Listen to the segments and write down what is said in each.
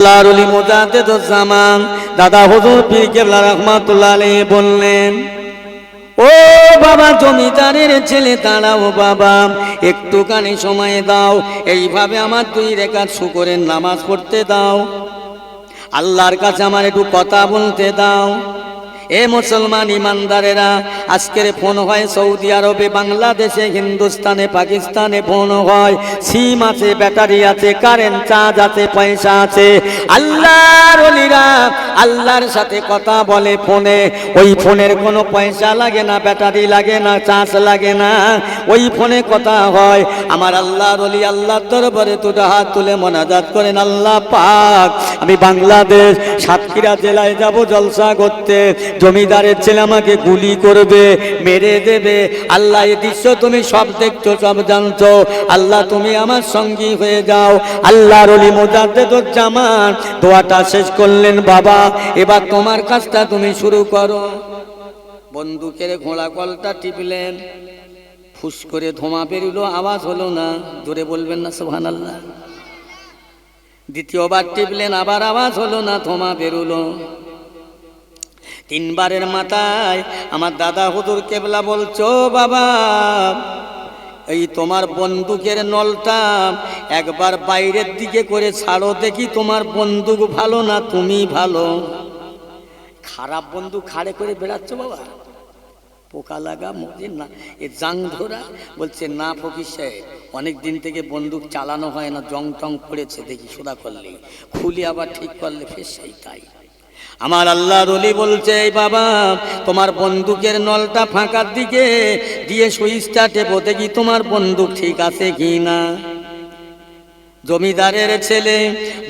আল্লাহর অলি মোজাদ্দেদুজ্জামান দাদা হুজুর পীর কেবলা রহমাতুল্লাহ আলাইহি বললেন, ও বাবা, জমিদারের ছেলে, দাঁড়াও বাবা, একটুখানি সময় দাও, এইভাবে আমার দুই রেখাত শুকরের নামাজ পড়তে দাও। আল্লাহর কাছে আমার একটু কথা বলতে দাও। এ মুসলমান ইমানদারেরা, আজকের ফোন হয় সৌদি আরবে, বাংলাদেশে, হিন্দুস্তানে, পাকিস্তানে ফোন হয়। সিম আছে, ব্যাটারি আছে, কারেন্ট চার্জ আছে, পয়সা আছে। আল্লাহর অলিরা আল্লাহর সাথে কথা বলে ফোনে। ওই ফোনের কোনো পয়সা লাগে না, ব্যাটারি লাগে না, চার্জ লাগে না। ওই ফোনে কথা হয়। আমার আল্লাহর অলি আল্লাহর দরবারে দুটো হাত তুলে মোনাজাত করেন, আল্লাহ পাক, আমি বাংলাদেশ সাতক্ষীরা জেলায় যাব জলসা করতে। জমিদারের ছেলে আমাকে গুলি করবে, মেরে দেবে। আল্লাহ, এই দৃশ্য তুমি সব দেখছ, সব জানছো। আল্লাহ, তুমি আমার সঙ্গী হয়ে যাও। আল্লাহ রলি মোজাদ্দেদুজ্জামান দোয়াটা শেষ করলেন, বাবা। এবার তোমার কাজটা তুমি শুরু করো। বন্দুকের ঘোড়া কলটা টিপলেন। ফুস করে ধোঁয়া বেরিলো, আওয়াজ হলো না। জোরে বলবেন না সোহান আল্লাহ দ্বিতীয়বার টিপলেন, আবার আওয়াজ হলো না, ধোঁয়া বেরুলো। তিনবারের মাথায়, আমার দাদা হুদুর কেবলা বলছো, বাবা? এই তোমার বন্দুকের নলটা একবার বাইরের দিকে করে ছাড়ো, দেখি তোমার বন্দুক ভালো না তুমি ভালো? খারাপ বন্দুক খাড়ে করে বেড়াচ্ছ, বাবা? পোকা লাগা মরে না। এ জাং ধরা বলছে, না ফকির সাহেব অনেক দিন থেকে বন্দুক চালানো হয় না, জং টং পড়েছে, দেখি সোদা করলে খুলি আবার ঠিক করলে, ফের সেই তাই। আমার আল্লাহ রলি বলছে, এই বাবা, তোমার বন্দুকের নলটা ফাঁকার দিকে দিয়ে সুইচটা টেপোতে কি তোমার বন্দুক ঠিক আছে কি না জমিদারের ছেলে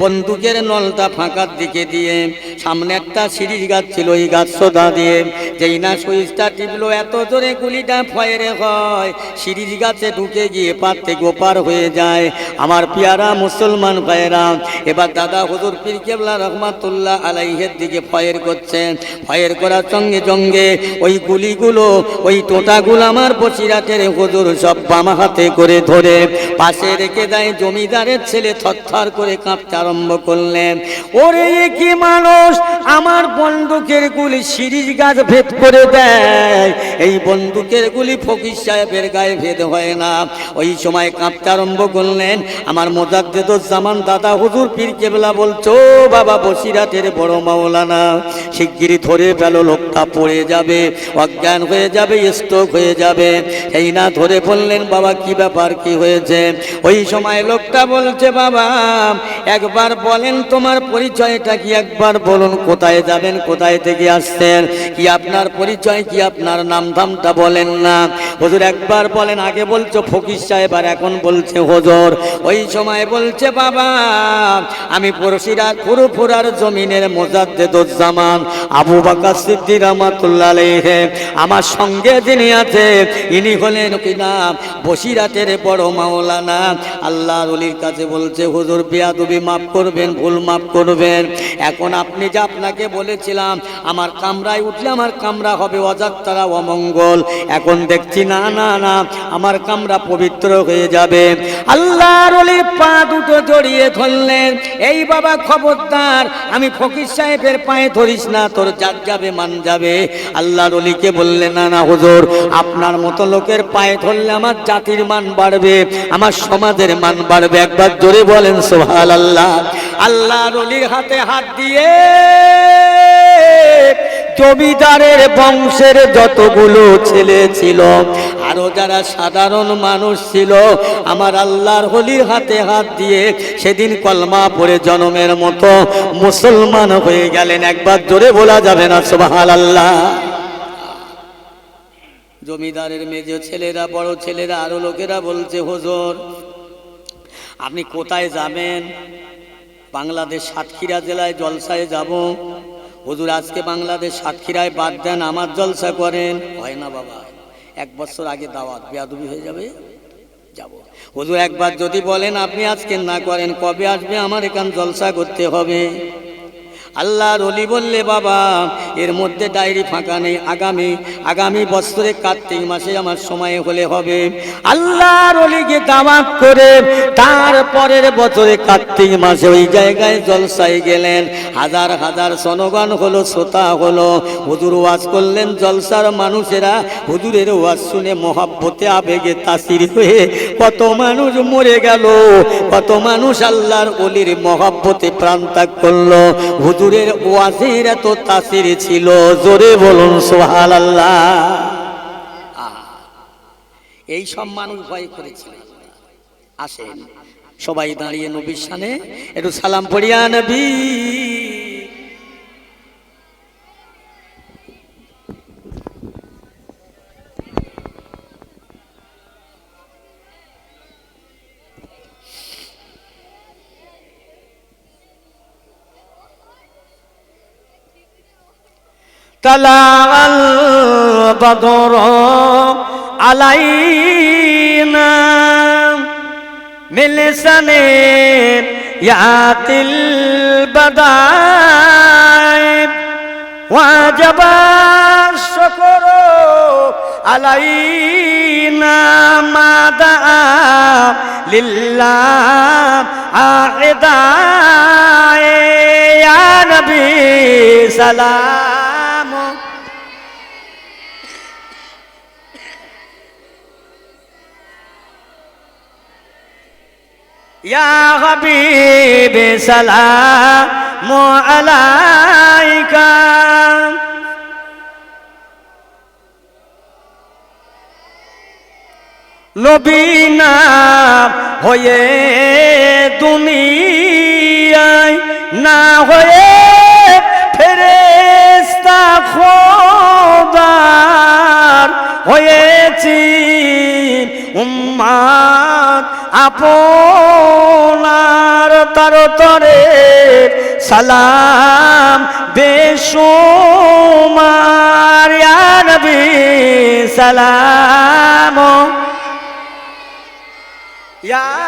বন্দুকের নলটা ফাঁকার দিকে দিয়ে, সামনে একটা সিঁড়ি গাছ ছিল ওই গাছ সোদা দিয়ে। যেই না সুইচটা টিপলো, এত জোরে গুলিটা ফয়েরে হয়। সিরিজ গাছে ঢুকে গিয়ে পার থেকে হয়ে যায়। আমার পিয়ারা মুসলমান ভাইয়েরা, এবার দাদা হুজুর পীর কেবলা রহমাতুল্লাহ আলাইহের দিকে ফয়ের করছেন ফয়ের করার সঙ্গে সঙ্গে ওই গুলিগুলো, ওই টোটাগুলো আমার বসিরাটের হুজুর সব বাম হাতে করে ধরে, পাশে রেখে দেয় জমিদারের ছেলে থরথর করে কাঁপতে আরম্ভ করলেন। ওরে কি মানুষ, আমার বন্দুকের গুলি সিরিজ গাছ ভেদ করে দেয়। এই বন্দুকের গুলি ফকির সাহেবের গায়ে ভেদ হয় না। ওই সময় কাঁপতে আরম্ভ করলেন, আমার মোজাদ্দেদুজ্জামান দাদা হুজুর পীর কেবলা বলছো, বাবা বসিরাটের বড় মাওলানা, শিগগিরই ধরে পেল লোকটা পড়ে যাবে, অজ্ঞান হয়ে যাবে স্ট্রোক হয়ে যাবে। এই না ধরে বললেন, বাবা, কি ব্যাপার, কি হয়েছে? ওই সময় লোকটা বলছে, বাবা, একবার বলেন তোমার পরিচয়টা কি? একবার বলুন, কোথায় যাবেন, কোথায় থেকে আসছেন? কি আপনার পরিচয়, কি আপনার নাম ধামটা বলেন না? হুজুর, একবার বলেন, আগে বলছো, ফকির সাহেব আর এখন বলছে হুজুর। ওই সময় বলছে, বাবা, আমি পড়শিরা ফুরুফুরার জমিনের মোজাদ্দেদুজ্জামান আবু বাকা সিদ্দি রহমাতুল্লাহ আমার সঙ্গে যিনি আছে, ইনি হলেন কিনা বসিরাতের বড় মাওলানা আল্লাহ অলির কাছে বলছে, হুজুর বিয়াদুবি মাফ করবেন, ভুল মাফ করবেন। এখন আপনি যে আপনাকে বলেছিলাম, আমার কামরায় উঠলে আমার কামরা হবে অযাত্রা অমঙ্গল। এখন দেখছি, না না না, আমার কামরা পবিত্র হয়ে যাবে। আল্লাহর অলির পা দুটো জড়িয়ে ধরলেন। এই বাবা খবরদার, আমি ফকির সাহেবের পায়ে ধরিস না, তোর জাত যাবে, মান যাবে। আল্লাহর অলিকে বললেন, না না, হুজুর, আপনার মতো লোকের পায়ে ধরলে আমার জাতির মান বাড়বে, আমার সমাজের মান বাড়বে। একবার জোরে বলেন সোহাল আল্লাহ আল্লাহর অলির হাতে হাত দিয়ে জমিদারের বংশের যতগুলো ছেলে ছিল, আরও যারা সাধারণ মানুষ ছিল, আমার আল্লাহর হলির হাতে হাত দিয়ে সেদিন কলমা পড়ে জনমের মতো মুসলমান হয়ে গেলেন। একবার জোরে বলা যাবে না সোহাল আল্লাহ জমিদারের মেজো ছেলেরা, বড় ছেলেরা, আরও লোকেরা বলছে, হুজুর আপনি কোথায় যাবেন? বাংলাদেশ সাতক্ষীরা জেলায় জলসায় যাব। হুজুর, আজকে বাংলাদেশ সাতক্ষীরায় বাদ দেন, আমার জলসা করেন। হয় না বাবা, এক বছর আগে দাওয়াত, বেয়াদুবি হয়ে যাবে? যাব। হুজুর, একবার যদি বলেন আপনি আজকে না করেন, কবে আসবে? আমার এখান জলসা করতে হবে। আল্লাহর অলি বললে, বাবা, এর মধ্যে ডায়েরি ফাঁকা নেই। আগামী আগামী বছরে কার্তিক মাসে আমার সময় হলে হবে। আল্লাহর অলিকে দাওয়াত করে তারপরের বছরে কার্তিক মাসে ওই জায়গায় জলসায় গেলেন। হাজার হাজার জনগণ হলো, শ্রোতা হলো। হুজুর ওয়াজ করলেন, জলসার মানুষেরা হুজুরের ওয়াজ শুনে মহাব্বতে, আবেগে তাসির হয়ে কত মানুষ মরে গেল, কত মানুষ আল্লাহর অলির মহাব্বতে প্রাণ ত্যাগ করল। হুজুরের ওয়াজের এত তাসির ছিল। জোরে বলুন সোহাল আল্লাহ এই সব মানুষ ভয় করেছিল। আসেন, সবাই দাঁড়িয়ে নবীর সানে একটু সালাম পড়িয়া নবী। طلع البدر علينا. من لسان يأتي البدائب وجب الشكر علينا. ما دعا لله عاهداء يا نبي سلام. يا حبيبي سلام عليك নবীনা হয়ে দুনিয়ায় না হয়ে ফেরেস্তা খোদার হয়েছি উম্মাদ আপনার তার তরে সালাম বেশুমার ইয়া নবী সালাম। ইয়া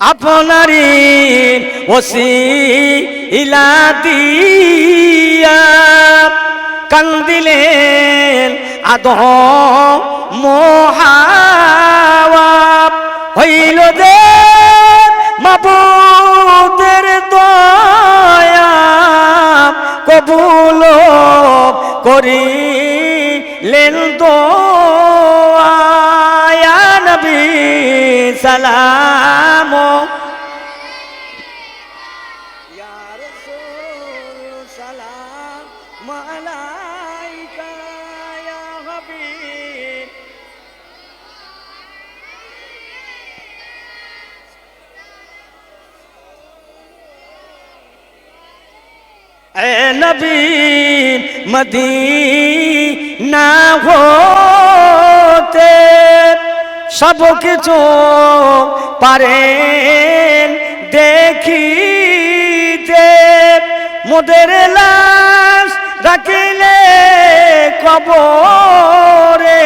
আপনারি ওসি ইলা দিয়া কান্দিলেন আদ মহাওয়াব। হইল দে মাবুদের দয়া কবুল করিলেন দোয়া। নবী সালাম। মদিনা হতে সব কিছু পারেন দেখিতে। মোদের লাশ রাখিলে কবরে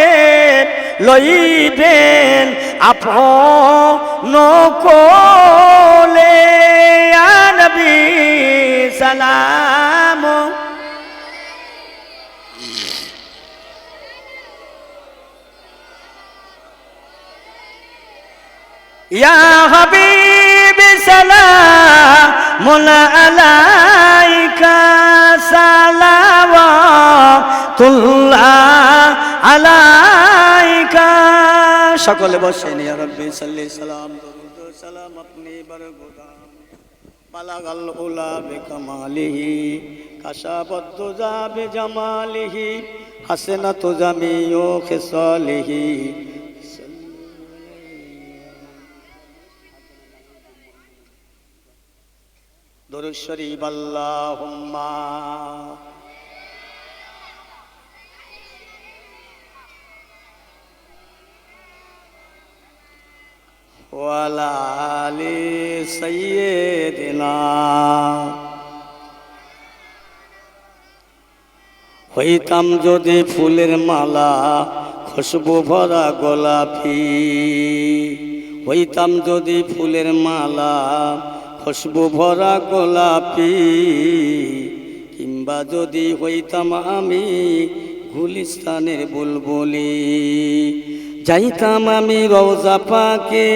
লইবেন আপন কোলে। আনবি সালাম يا حبيبي سلام عليك صلوات الله عليك সকলে বসেন ইয়া রব্বি সাল্লি সালাম দরুদ ও সালাম আপনি বরগুদাম বালাগাল উলা বিকামালিহি কাশাবদ্দ যাবে জামালিহি হাসনাত জামিও খিসালিহি দরুদ শরীফ, আল্লাহুম্মা। ওয়ালা হইতাম যদি ফুলের মালা, খুশবু ভরা গোলাপি। হইতাম যদি ফুলের মালা খুশবু ভরা গোলাপি, কিংবা যদি হইতাম আমি গুলিস্তানের বুলবুলি। যাইতাম আমি রওজা পাকে,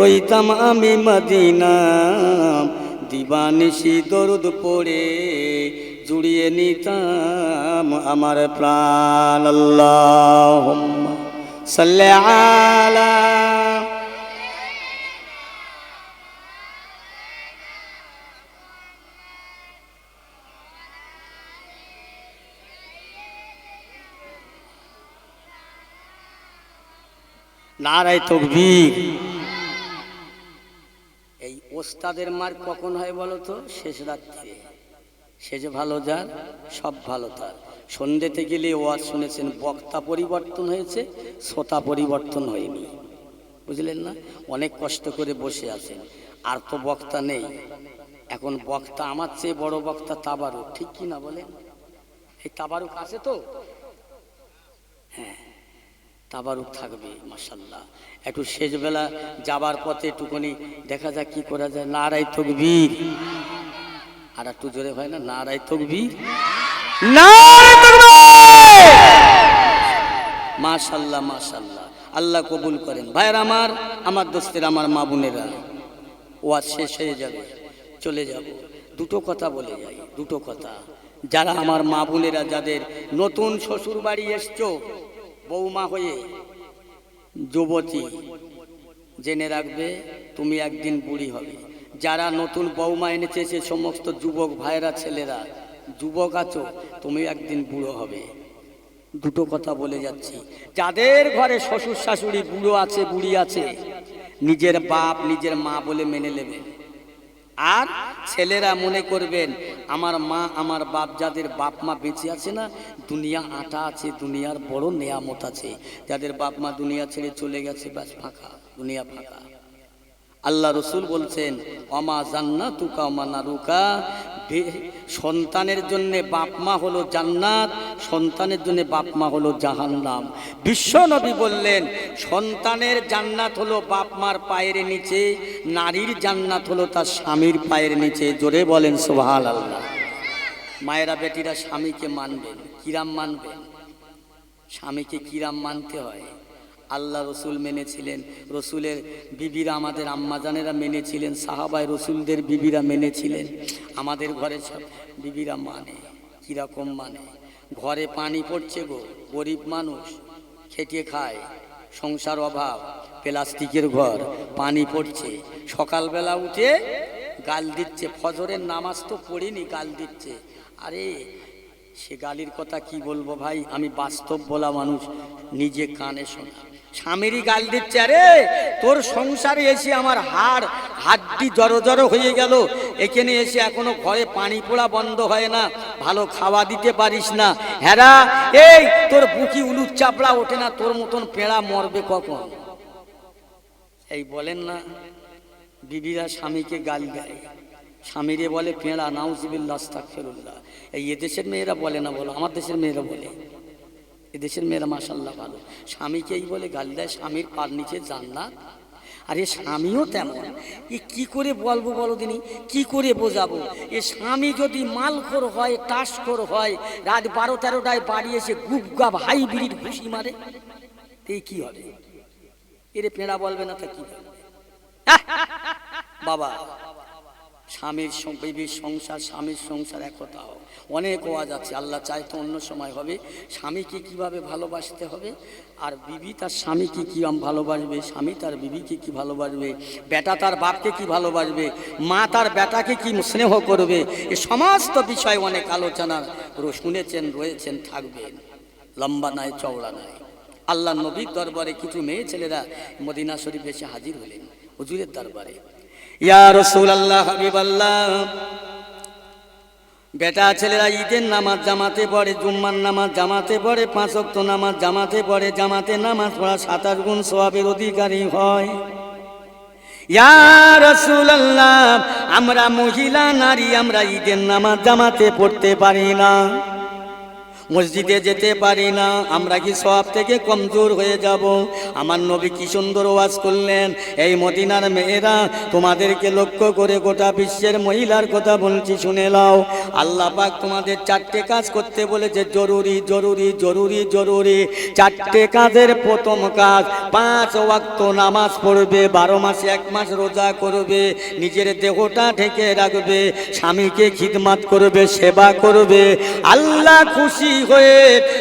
রইতাম আমি মদিনা। দিবানিশি দরুদ পড়ে জুড়িয়ে নিতাম আমার প্রাণ। আল্লাহ সাল্লে নারায় তকবীর। এই ওস্তাদের মার কখন হয় বলো তো? শেষ রাত্রে সে যে ভালো যার, সব ভালো তার। সন্ধ্যেতে গেলে ওয়াজ শুনেছেন, বক্তা পরিবর্তন হয়েছে, শ্রোতা পরিবর্তন হয়নি। বুঝলেন না? অনেক কষ্ট করে বসে আছেন। আর তো বক্তা নেই। এখন বক্তা আমার চেয়ে বড় বক্তা তাবারুক। ঠিক কি না বলেন? এই তাবারুক আছে তো? হ্যাঁ। তাবারুক থাকবে মাসাল্লাহ একটু শেষবেলা যাবার পথে একটুখানি দেখা যাক কি করা যায়। নারাই তকবীর। আর একটু জোরে হয় না? নারাই তকবীর। মাশাল্লাহ মাশাল্লাহ আল্লাহ কবুল করেন। ভাইয়ের আমার আমার দোস্তের, আমার মা বোনেরা ও ওয়াজ শেষ হয়ে যাবে, চলে যাব। দুটো কথা বলে যাই, দুটো কথা। যারা আমার মা বোনেরা, যাদের নতুন শ্বশুর বাড়ি এসছো বৌমা হয়ে যুবতী জেনে রাখবে, তুমি একদিন বুড়ি হবে। যারা নতুন বৌমা এনেছে, সে সমস্ত যুবক ভাইরা ছেলেরা, যুবক আছো, তুমি একদিন বুড়ো হবে। দুটো কথা বলে যাচ্ছি। যাদের ঘরে শ্বশুর শাশুড়ি বুড়ো আছে, বুড়ি আছে, নিজের বাপ নিজের মা বলে মেনে নেবেন আর ছেলেরা মনে করবেন, আমার মা, আমার বাপ যাদের বাপ মা বেঁচে আছে না, দুনিয়া আটা আছে, দুনিয়ার বড় নেয়ামত আছে। যাদের বাপ মা দুনিয়া ছেড়ে চলে গেছে, ব্যাস ফাঁকা, দুনিয়া ফাঁকা। আল্লাহ রসুল বলছেন, অমা জান্না তুকা নারুকা? সন্তানের জন্য বাপ মা হলো জান্নাত, সন্তানের জন্য বাপ মা হলো জাহান্নাম। বিশ্ব নবী বললেন, সন্তানের জান্নাত হলো বাপ মার পায়ের নিচে, নারীর জান্নাত হলো তার স্বামীর পায়ের নিচে। জোরে বলেন সোহাল আল্লাহ মায়েরা বেটিরা স্বামীকে মানবেন, কিরাম মানবেন? স্বামীকে কিরাম মানতে হয়। আল্লাহ রসুল মেনেছিলেন। রসুলের বিবিরা আমাদের আম্মাজানেরা মেনেছিলেন সাহাবাই রসুলদের বিবিরা মেনেছিলেন। আমাদের ঘরে সব বিবিরা মানে কীরকম মানে? ঘরে পানি পড়ছে গো, গরিব মানুষ, খেটে খায়, সংসার অভাব, প্লাস্টিকের ঘর, পানি পড়ছে। সকালবেলা উঠে গাল দিচ্ছে, ফজরের নামাজ তো পড়িনি, গাল দিচ্ছে। আরে, সে গালির কথা কি বলব ভাই? আমি বাস্তব বলা মানুষ, নিজে কানে শোনা। স্বামীরই গাল দিচ্ছে, আরে, তোর সংসারে এসে আমার হাড়, হাড্ডি জড়ো জড়ো হয়ে গেল। এখানে এসে এখনও ঘরে পানি পোড়া বন্ধ হয় না, ভালো খাওয়া দিতে পারিস না। হ্যাঁ এই, তোর বুকি উলুর চাপড়া ওঠে না, তোর মতন পেড়া মরবে কখন? এই বলেন না, বিবিরা স্বামীকে গাল দেয়। স্বামীরে বলে, পেঁড়া নাউজিবিল্লা আস্তাগফিরুল্লাহ। এই এদেশের মেয়েরা বলে না, বলো, আমার দেশের মেয়েরা বলে। এদেশের মেয়েরা মাসাল্লাহ ভালো। স্বামীকেই বলে গাল দেয়, স্বামীর পার নিচে জান্নাত। এ স্বামীও তেমন। এ কি করে বলব বলো দিনি? কি করে বোঝাবো? এ স্বামী যদি মালখোর হয়, টাসখোর হয়, রাত বারো তেরোটায় বাড়ি এসে গুপগাপ হাইব্রিড ঘুষি মারে এই কি হবে? এরে পেঁড়া বলবে না তা কি বাবা স্বামীর বিবির সংসার, স্বামীর সংসার একতা হোক অনেক ওয়াজ আছে, আল্লাহ চাই তো অন্য সময় হবে। স্বামীকে কীভাবে ভালোবাসতে হবে? আর বিবি তার স্বামীকে কী ভালোবাসবে? স্বামী তার বিবিকে কি ভালোবাসবে? বেটা তার বাপকে কি ভালোবাসবে? মা তার বেটাকে কি স্নেহ করবে? এ সমস্ত বিষয় অনেক আলোচনা শুনেছেন, রয়েছেন থাকবেন লম্বা নয় চওড়া নয় আল্লাহ নবীর দরবারে কিছু মেয়ে ছেলেরা মদিনা শরীফ এসে হাজির হলেন। হুজুরের দরবারে। ইয়া রসুল আল্লাহ হাবিব বেটা ছেলেরা ঈদের নামাজ জামাতে পড়ে, জুম্মার নামাজ জামাতে পড়ে, পাঁচ অক্ত নামাজ জামাতে পড়ে, জামাতে নামাজ পড়া সাতাশ গুণ সোয়াবের অধিকারী হয়। ইয়া আমরা মহিলা, নারী, আমরা ঈদের নামাজ জামাতে পড়তে পারি না। মসজিদে যেতে পারি না। আমরা কি সব থেকে কমজোর হয়ে যাব? আমার নবী কি সুন্দর ওয়াজ করলেন। এই মদিনার মেয়েরা, তোমাদেরকে লক্ষ্য করে গোটা বিশ্বের মহিলার কথা বলছি, শুনে নাও। আল্লাহ পাক তোমাদের চারটে কাজ করতে বলেছে, জরুরি জরুরি জরুরি জরুরি। চারটে কাজের প্রথম কাজ, পাঁচ ওয়াক্ত নামাজ পড়বে, বারো মাসে এক মাস রোজা করবে, নিজের দেহটা ঢেকে রাখবে, স্বামীকে খিদমাত করবে, সেবা করবে। আল্লাহ খুশি হয়ে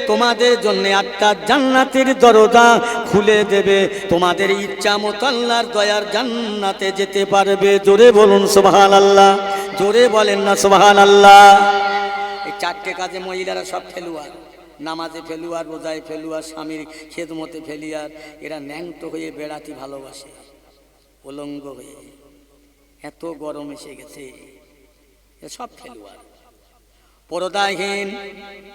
তোমাদের জন্য আটটা জান্নাতের দরজা খুলে দেবে। তোমাদের ইচ্ছা মতো আল্লাহর দয়ার জান্নাতে যেতে পারবে। জোরে বলুন সোহান আল্লাহ জোরে বলেন না সোহান আল্লাহ এই চারটে কাজে মহিলারা সব ফেলুয়ার। নামাজে ফেলুয়ার, রোজায় ফেলুয়ার, স্বামীর খেদমতে ফেলিয়ার। এরা ন্যাংটো হয়ে বেড়াতে ভালোবাসে, উলঙ্গ হয়ে। এত গরম এসে গেছে। সব ফেলুয়ার। পরদাহীন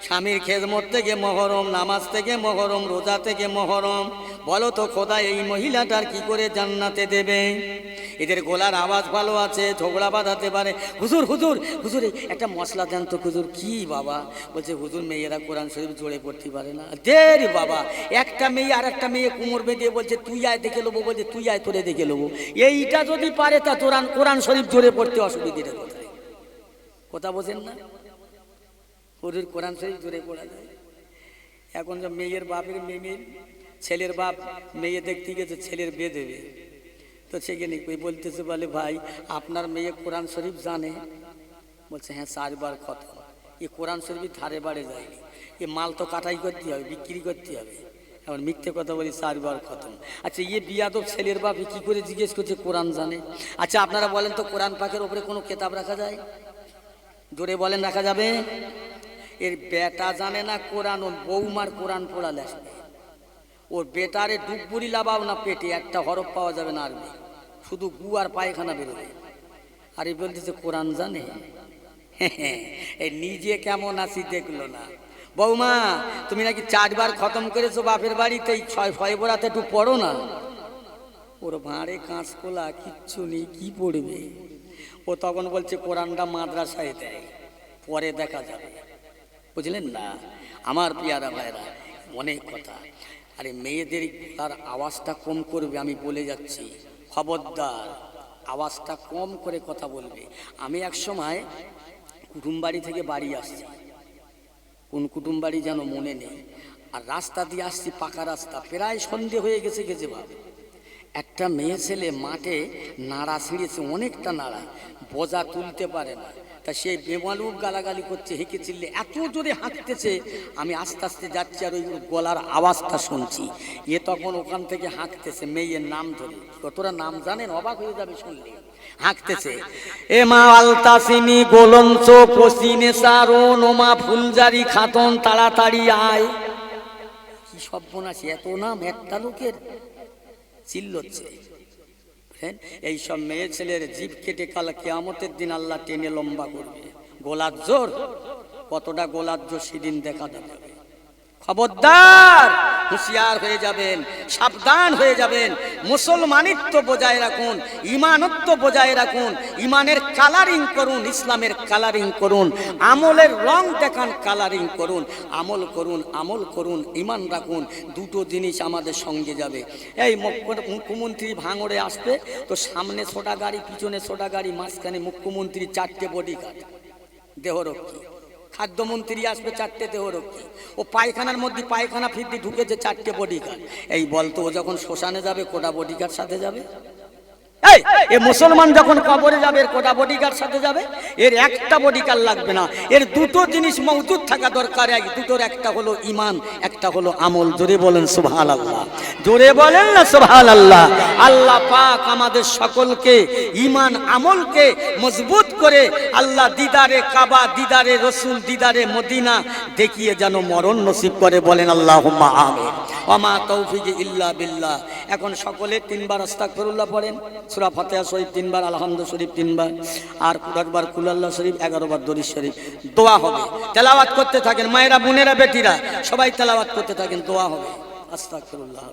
স্বামীর খেদমত থেকে মহরম, নামাজ থেকে মহরম, রোজা থেকে মহরম। বলো তো খোদা এই মহিলাটার কি করে জান্নাতে দেবে? এদের গলার আওয়াজ ভালো আছে, ঝগড়া বাঁধাতে পারে। হুজুর হুজুর হুজুর একটা মশলা দেন তো, হুজুর, কি বাবা? বলছে, হুজুর, মেয়েরা কোরআন শরীফ জোরে পড়তে পারে না। দের বাবা, একটা মেয়ে আর একটা মেয়ে কুমোর বেঁধে বলছে, তুই আয়, দেখে নেব, বলছে, তুই আয়, তোরে দেখে নেব। এইটা যদি পারে তা তোরান কোরআন শরীফ জোরে পড়তে অসুবিধেটা কোথায়? কথা বোঝেন না? হুজুর কোরআন শরীফ জোরে পড়া যায়। এখন যে মেয়ের বাপের মেয়ের ছেলের বাপ, মেয়ে দেখতে গেছে ছেলের বিয়ে দেবে। তো সেখানে কই বলতেছে, বলে, ভাই, আপনার মেয়ে কোরআন শরীফ জানে। বলছে হ্যাঁ চারবার কথা এ কোরআন শরীফ ধারে বাড়ে যায়নি। এ মাল তো কাটাই করতে হবে, বিক্রি করতে হবে। এখন মিথ্যে কথা বলি, চারবার খতম। আচ্ছা ইয়ে বিয়াদব ছেলের বাপ কি করে জিজ্ঞেস করছে, কোরআন জানে? আচ্ছা আপনারা বলেন তো কোরআন পাকের ওপরে কোনো কেতাব রাখা যায়? জোরে বলেন, রাখা যাবে? এর বেটা জানে না কোরআন, ওর বৌমার কোরআন পড়ালে আসবে ওর বেটারে ডুববুরি লাভাও না পেটে, একটা হরফ পাওয়া যাবে না আরবি। শুধু গু আর পায়খানা বেরোবে। আর এই বলতেছে, কোরআন জানে? এই নিজে কেমন আছি দেখল না। বৌমা, তুমি নাকি চারবার খতম করেছ বাপের বাড়িতে, এই ছয় ছয় বোরাতে একটু পড়ো না। ওর ভাঁড়ে কাঁচকোলা, কিচ্ছু নেই, কি পড়বে? ও তখন বলছে, কোরআনটা মাদ্রাসায় দেয়, পরে দেখা যাবে। বুঝলেন না? আমার পিয়ারা ভাইরা, অনেক কথা। আরে মেয়েদের তার আওয়াজটা কম করবে, আমি বলে যাচ্ছি। খবরদার, আওয়াজটা কম করে কথা বলবে। আমি এক সময় কুটুম বাড়ি থেকে বাড়ি আসছি। কোন কুটুম বাড়ি যেন মনে নেই। আর রাস্তা দিয়ে আসছি, পাকা রাস্তা। প্রায় সন্ধে হয়ে গেছে গেছে ভাবে একটা মেয়ে ছেলে মাঠে নাড়া ছিঁড়েছে, অনেকটা নাড়া। বোঝা তুলতে পারে না। তা সে বেমালুক গালাগালি করছে, হেঁকে চিল্লে, এত জোরে হাঁকতেছে আমি আস্তে আস্তে যাচ্ছি আর ওই গলার আওয়াজটা শুনছি। এ তখন ওখান থেকে হাঁকতেছে মেয়ের নাম ধরে। কতটা নাম জানেন? অবাক হয়ে যাবে শুনলে। হাঁকতেছে এ মা আলতাসিনী গোলঞ্চ পসিনে সারন ওমা ফুলজারি খাতন, তাড়াতাড়ি আয়। কি সর্বনাশী, এত নাম একটা লোকের? চিল্লচ্ছে। বুঝলেন? এই সব মেয়ে ছেলের জীব কেটে কাল কেয়ামতের দিন আল্লাহ টেনে লম্বা করবে গোলার জোর, কতটা গোলার জোর সেদিন দেখা যাবে খবরদার, হুঁশিয়ার হয়ে যাবেন, সাবধান হয়ে যাবেন মুসলমানিত্ব বজায় রাখুন ইমানত্ব বজায় রাখুন ইমানের কালারিং করুন, ইসলামের কালারিং করুন, আমলের রং দেখান কালারিং করুন, আমল করুন আমল করুন ইমান রাখুন, দুটো জিনিস আমাদের সঙ্গে যাবে। এই মুখ্যমন্ত্রী ভাঙড়ে আসবে, তো সামনে ছোটা গাড়ি, পিছনে ছোটা গাড়ি, মাঝখানে মুখ্যমন্ত্রী চারটে বডিগার্ড দেহরক্ষী। খাদ্যমন্ত্রী আসবে চারটে দেহরক্ষী। ও পায়খানার মধ্যে পায়খানা ফিরতে ঢুকেছে চারটে বডিগার্ড এই বলতো ও যখন শ্মশানে যাবে, কোটা বডিগার্ড সাথে যাবে? এই! এ মুসলমান যখন কবরে যাবে, এর কোটা বডিগার্ড সাথে যাবে? এর একটা বডিগার্ড লাগবে না। এর দুটো জিনিস মজুদ থাকা দরকার। এক, দুটোর একটা হলো ইমান একটা হলো আমল। জোরে বলেন সুবহান আল্লাহ জোরে বলেন না সুবহান আল্লাহ আল্লাহ পাক আমাদের সকলকে ইমান আমলকে মজবুত করে আল্লাহ দিদারে কাবা, দিদারে রসুল, দিদারে মদিনা দেখিয়ে যেন মরণ নসিব করে বলেন আল্লাহ আমিন। ওমা তৌফিক ইল্লা বিল্লাহ। এখন সকলে তিনবার আস্তাগফিরুল্লাহ পড়েন। সূরা ফাতিহা শরীফ তিনবার আলহামদু শরীফ তিনবার, আর একবার কুলাল্লাহ শরীফ এগারো বার দরিশ শরীফ। দোয়া হবে। তেলাওয়াত করতে থাকেন মায়েরা, বোনেরা, বেটিরা, সবাই তেলাওয়াত করতে থাকেন, দোয়া হবে। আস্তাগফিরুল্লাহ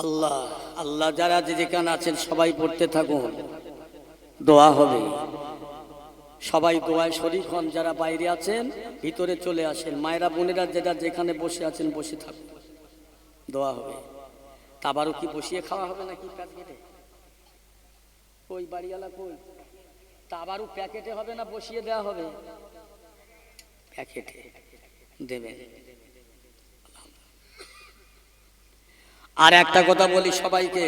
আল্লাহ আল্লাহ যারা যে যেখানে আছেন সবাই পড়তে থাকুন। দোয়া হবে। সবাই দোয়ায় শরীর হন, যারা বাইরে আছেন, ভিতরে চলে আসেন। মায়েরা, বোনেরা যেটা যেখানে বসে আছেন, বসে থাকুন। দোয়া হবে। তাবারও কি বসিয়ে খাওয়া হবে নাকি প্যাকেটে? কই, বাড়িওয়ালা কই? তাবারও প্যাকেটে হবে না বসিয়ে দেওয়া হবে? প্যাকেটে। দেবেন। আর একটা কথা বলি সবাইকে।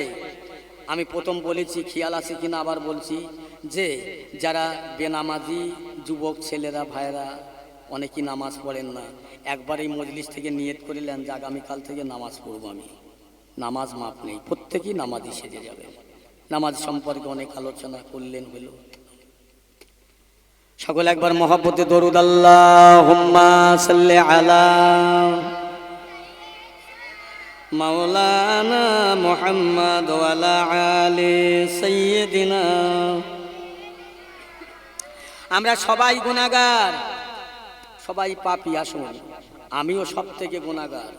আমি প্রথম বলেছি, খেয়াল আছে কিনা আবার বলছি যে, যারা বেনামাজি যুবক ছেলেরা ভাইরা অনেকেই নামাজ পড়েন না। একবার এই মজলিস থেকে নিয়ত করিলেন যে, আগামীকাল থেকে নামাজ পড়ব আমি। নামাজ মাপ নেই, প্রত্যেকেই নামাজি সেজে যাবে। নামাজ সম্পর্কে অনেক আলোচনা করলেন হইল সকল একবার মহাব্বতে দরুদ আল্লাহ আলা মাওলানা মুহাম্মদ আলি সাইয়্যিদিনা। আমরা সবাই গুনাহগার। সবাই পাপি আসুন আমিও সব থেকে গুনাহগার।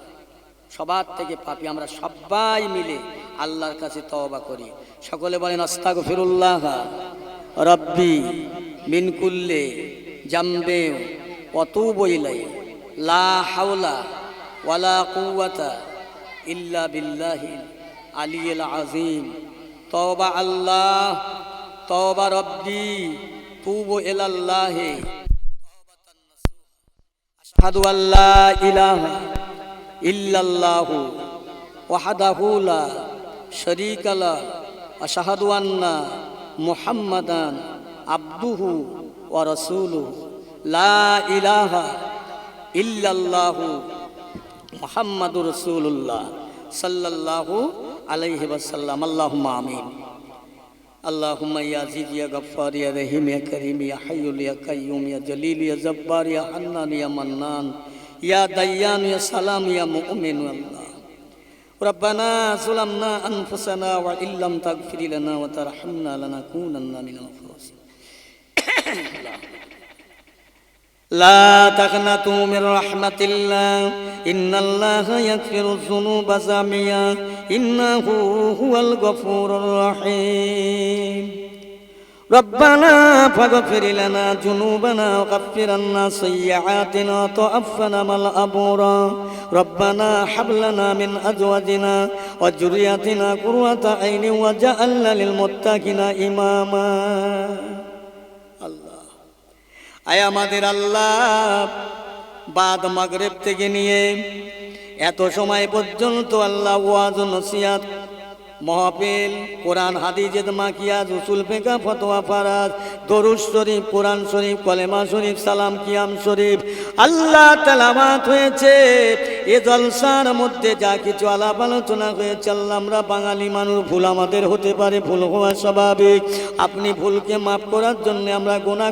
সবার থেকে পাপী। আমরা সবাই মিলে আল্লাহর কাছে তওবা করি। সকলে বলেন, আস্তাগফিরুল্লাহ। রব্বি মিন কুল্লে জামবে অতুবু ইলাই লা হাওলা ওয়ালা কুওয়াতা ইল্লা বিল্লাহি আলিয়্যিল আযীম তওবা আল্লাহ তওবা রব্বি তুবু ইলাল্লাহি আশহাদু আল্লা ইলাহা ইল্লাল্লাহু ওয়াহদাহু লা শারীকা লা আশহাদু আন্না মুহাম্মাদান আবদুহু ওয়া রাসূলুহু লা ইলাহা ইল্লাল্লাহু মুহাম্মাদুর রাসূলুল্লাহ সাল্লাল্লাহু আলাইহি ওয়াসাল্লাম আল্লাহুম্মা আমিন اللهم يا عزيز يا غفار يا رحيم يا كريم يا حي يا قيوم يا جليل يا جبار يا حنان يا منان يا ديان يا سلام يا مؤمن الله ربنا ظلمنا انفسنا وان لم تغفر لنا وترحمنا لنكونن من الخاسرين لا تقنطوا من رحمة الله. إن الله يغفر الذنوب جميعا. إنه هو الغفور الرحيم. ربنا فاغفر لنا ذنوبنا وغفر عنا سيئاتنا وتوفنا مع الأبرار. ربنا هب لنا من أزواجنا وذرياتنا قرة عين وجعلنا للمتقين إماما. আয় আমাদের আল্লাহ। বাদ মাগরেব থেকে নিয়ে এত সময় পর্যন্ত আল্লাহ ওয়াজ নসিয়াত মহাপেল কোরআন হাদিজেদ মাকিয়াজ, উসুল ফেকা ফতোয়া, ফারাজ, দরুদ শরীফ, কোরআন শরীফ, কলেমা শরীফ, সালাম, কিয়াম শরীফ। আল্লাহ তালামাত হয়েছে। এ জলসার মধ্যে যা কিছু আলাপ আলোচনা হয়েছে, আল্লাহ আমরা বাঙালি মানুষ, ভুল আমাদের হতে পারে, ভুল হওয়া স্বাভাবিক। আপনি ভুলকে মাফ করার জন্য আমরা গোনা